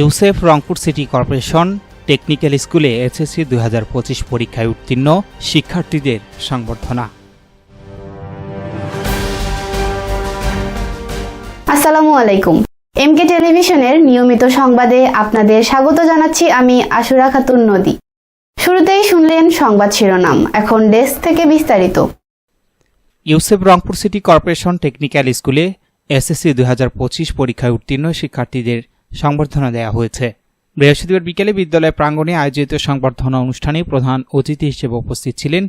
Yousef Rangpur city corporation technical স্কুলে SSC দুই হাজার পঁচিশ পরীক্ষায় উত্তীর্ণ শিক্ষার্থীদের সংবর্ধনা। আসসালামু আলাইকুম। এমকে টেলিভিশনের নিয়মিত সংবাদে আপনাদের স্বাগত জানাচ্ছি আমি আশুরা খাতুন নদী। শুরুতেই শুনলেন সংবাদ শিরোনাম এখন ডেস্ক থেকে বিস্তারিত। Yousef Rangpur city corporation technical স্কুলে এসএসসি দু হাজার পঁচিশ পরীক্ষায় উত্তীর্ণ শিক্ষার্থীদের সংবর্ধনা দেওয়া হয়েছে। বৃহস্পতিবার বিকেলে বিদ্যালয় প্রাঙ্গণে আয়োজিত সংবর্ধনা অনুষ্ঠানে প্রধান অতিথি হিসেবে উপস্থিত ছিলেন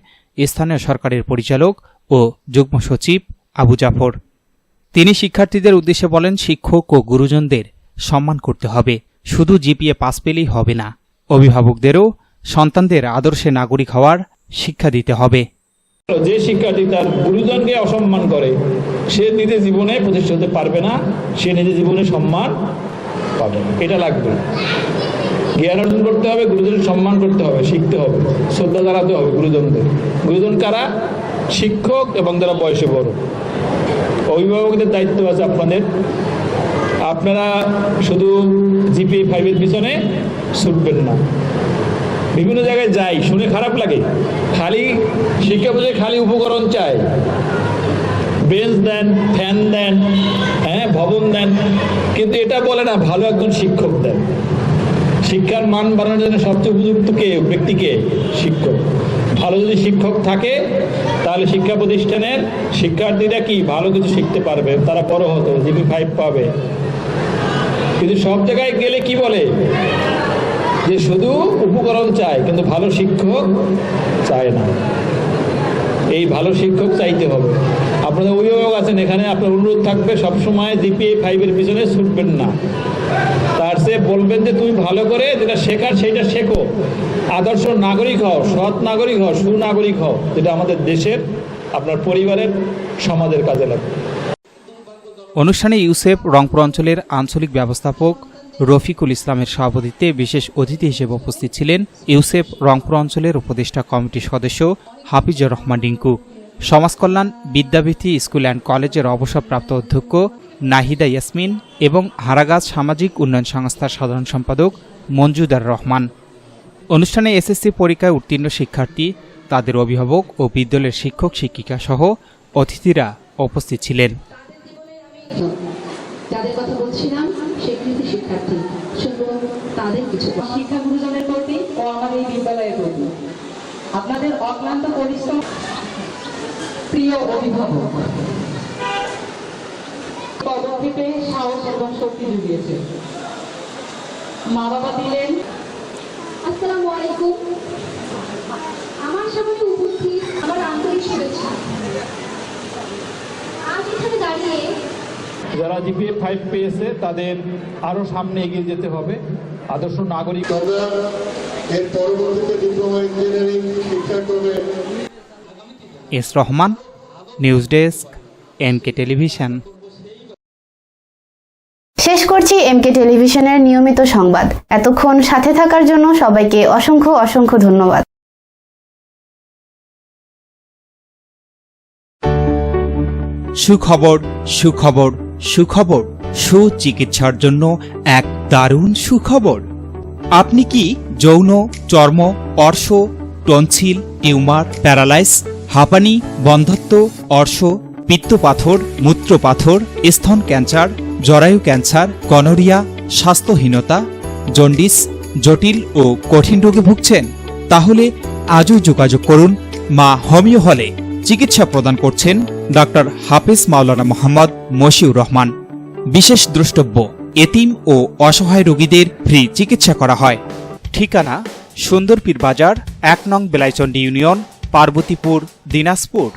স্থানীয় সরকারের পরিচালক ও যুগ্ম সচিব আবু জাফর। তিনি শিক্ষার্থীদের উদ্দেশ্যে বলেন, শিক্ষক ও গুরুজনদের সম্মান করতে হবে। শুধু জিপিএ পাস পেলেই হবে না। অভিভাবকদেরও সন্তানদের আদর্শে নাগরিক হওয়ার শিক্ষা দিতে হবে। যে শিক্ষার্থী তার গুরুজনকে অসম্মান করে, সে নিজের জীবনে প্রতিষ্ঠিত হতে পারবে না। সে নিজের জীবনে সম্মান পাবে। এটা লাগবে। জ্ঞান অর্জন করতে হবে গুরুজনের সম্মান করতে হবে, শিখতে হবে, শ্রদ্ধা জানাতে হবে গুরুজনদের। গুরুজন কারা? শিক্ষক এবং যারা বয়সে বড়। অভিভাবকদের দায়িত্ব আছে আপনাদের। আপনারা শুধু জিপি ফাইভের পিছনে ছুটবেন না। বিভিন্ন জায়গায় যাই, শুনে খারাপ লাগে। খালি শিক্ষা বোঝে খালি উপকরণ চায় বেঞ্চ দেন, ফ্যান দেন হ্যাঁ ভবন দেন। কিন্তু এটা বলে না, ভালো একজন শিক্ষক দেন। শিক্ষার মান বাড়ানোর জন্য সবচেয়ে উপযুক্ত কে? ব্যক্তিকে শিক্ষক। ভালো যদি শিক্ষক থাকে, তাহলে শিক্ষা প্রতিষ্ঠানের শিক্ষার্থীরা কি ভালো কিছু শিখতে পারবে? তারা বড় হতো জিপি ফাইভ পাবে। কিন্তু সব জায়গায় গেলে কি বলে? যে শুধু উপকরণ চায়, কিন্তু ভালো শিক্ষক চায় না। এই ভালো শিক্ষক চাইতে হবে। আপনাদের অভিভাবক আছেন এখানে, আপনার অনুরোধ থাকবে সবসময় জিপিএ ফাইভের পিছনে ছুটবেন না। তার সে বলবেন যে, তুমি ভালো করে যেটা শেখার সেইটা শেখো। আদর্শ নাগরিক হও, সৎ নাগরিক হও, সুনাগরিক হও, যেটা আমাদের দেশের, আপনার পরিবারের, সমাজের কাজে লাগবে। অনুষ্ঠানে ইউসেফ রংপুর অঞ্চলের আঞ্চলিক ব্যবস্থাপক রফিকুল ইসলামের সভাপতিত্বে বিশেষ অতিথি হিসেবে উপস্থিত ছিলেন ইউসেফ রংপুর অঞ্চলের উপদেষ্টা কমিটির সদস্য হাফিজুর রহমান রিঙ্কু সমাজকল্যাণ বিদ্যাবিথি স্কুল অ্যান্ড কলেজের অবসরপ্রাপ্ত অধ্যক্ষ নাহিদা ইয়াসমিন এবং হারাগাজ সামাজিক উন্নয়ন সংস্থার সাধারণ সম্পাদক মঞ্জুদার রহমান। অনুষ্ঠানে এসএসসি পরীক্ষায় উত্তীর্ণ শিক্ষার্থী তাদের অভিভাবক ও বিদ্যালয়ের শিক্ষক শিক্ষিকা সহ অতিথিরা উপস্থিত ছিলেন। যাদের কথা বলছিলাম স্বীকৃতি শিক্ষার্থী। শুনব তাদের কিছু শিক্ষা গুরুজনের প্রতি ও আমাদের বিদ্যালয়ের প্রতি। আপনাদের অক্লান্ত পরিশ্রম প্রিয় অভিভাবক পদক্ষেপে সাহস এবং শক্তি জুগিয়েছে। মা বাবা দিলেন আসসালামু আলাইকুম। আমার সামনে উপস্থিত আমার আন্তরিক শুভেচ্ছা। আজ এখানে দাঁড়িয়ে যারা জিপিএ ফাইভ পেয়েছে তাদের আরও সামনে এগিয়ে যেতে হবে। আদর্শ নাগরিক S Rahman news desk NK television. শেষ করছি এমকে টেলিভিশনের নিয়মিত সংবাদ। এতক্ষণ সাথে থাকার জন্য সবাইকে অসংখ্য অসংখ্য ধন্যবাদ। সুখবর সুখবর সুখবর সুচিকিৎসার জন্য এক দারুণ সুখবর। আপনি কি যৌন চর্ম অর্শ টনসিল টিউমার প্যারালাইস হাঁপানি বন্ধ্যত্ব অর্শ, পিত্তপাথর, মূত্রপাথর, স্তন ক্যান্সার, জরায়ু ক্যান্সার গনোরিয়া স্বাস্থ্যহীনতা, জন্ডিস, জটিল ও কঠিন রোগে ভুগছেন। তাহলে আজই যোগাযোগ করুন মা হোমিও হলে। চিকিৎসা প্রদান করছেন ডক্টর হাফিজ মাওলানা মোহাম্মদ মশিউর রহমান। বিশেষ দ্রষ্টব্য, এতিম ও অসহায় রোগীদের ফ্রি চিকিৎসা করা হয়। ঠিকানা সুন্দরপীর বাজার এক নং বেলাইচন্ডী ইউনিয়ন পার্বতীপুর দিনাজপুর।